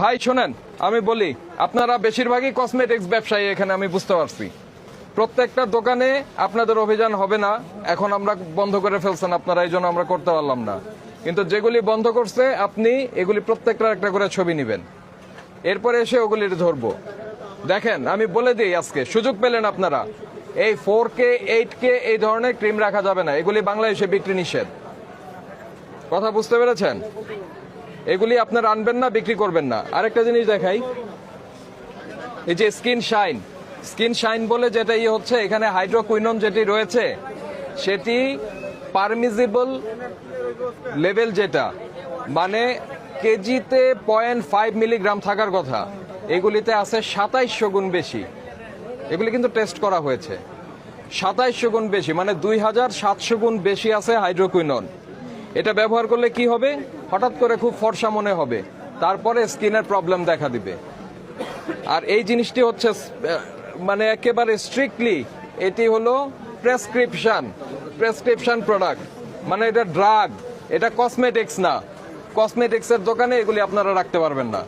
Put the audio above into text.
ভাই, শোনেন, আমি বলি, আপনারা বেশিরভাগই কসমেটিক্স ব্যবসায়ী, এখানে আমি বুঝতে পারছি। প্রত্যেকটা দোকানে আপনাদের অভিযান হবে না, এখন আমরা বন্ধ করে ফেলছেন আপনারা, এই জন্য আমরা করতে পারলাম না। কিন্তু যেগুলি বন্ধ করছে, আপনি এগুলি প্রত্যেকটা একটা করে ছবি নেবেন। এরপরে এসে ওগুলি ধরবো। দেখেন, আমি বলে দিই আজকে, সুযোগ পেলেন আপনারা। এই ফোর কে এইট কে এই ধরনের ক্রিম রাখা যাবে না, এগুলি বাংলাদেশে বিক্রি নিষেধ। কথা বুঝতে পেরেছেন? এগুলি আপনার আনবেন না, বিক্রি করবেন না। আরেকটা জিনিস দেখাই। এই যে স্কিন শাইন। স্কিন শাইন বলে যেটা ইয়ে হচ্ছে, এখানে হাইড্রোকুইনন যেটি রয়েছে, সেটি পারমিজিবল লেভেল যেটা মানে কেজিতে পয়েন্ট ফাইভ মিলিগ্রাম থাকার কথা। এগুলিতে আছে সাতাইশশো গুণ বেশি। এগুলি কিন্তু টেস্ট করা হয়েছে। সাতাইশশো গুণ বেশি মানে দুই হাজার সাতশো গুণ বেশি আছে হাইড্রোকুইনন। এটা ব্যবহার করলে কি হবে? হঠাৎ করে খুব ফর্সা মনে হবে। তারপরে স্কিনের প্রবলেম দেখা দিবে। আর এই জিনিসটি হচ্ছে মানে একেবারে স্ট্রিক্টলি এটি হলো প্রেসক্রিপশান প্রেসক্রিপশন প্রোডাক্ট মানে এটা ড্রাগ এটা কসমেটিক্স না। কসমেটিক্সের দোকানে এগুলি আপনারা রাখতে পারবেন না।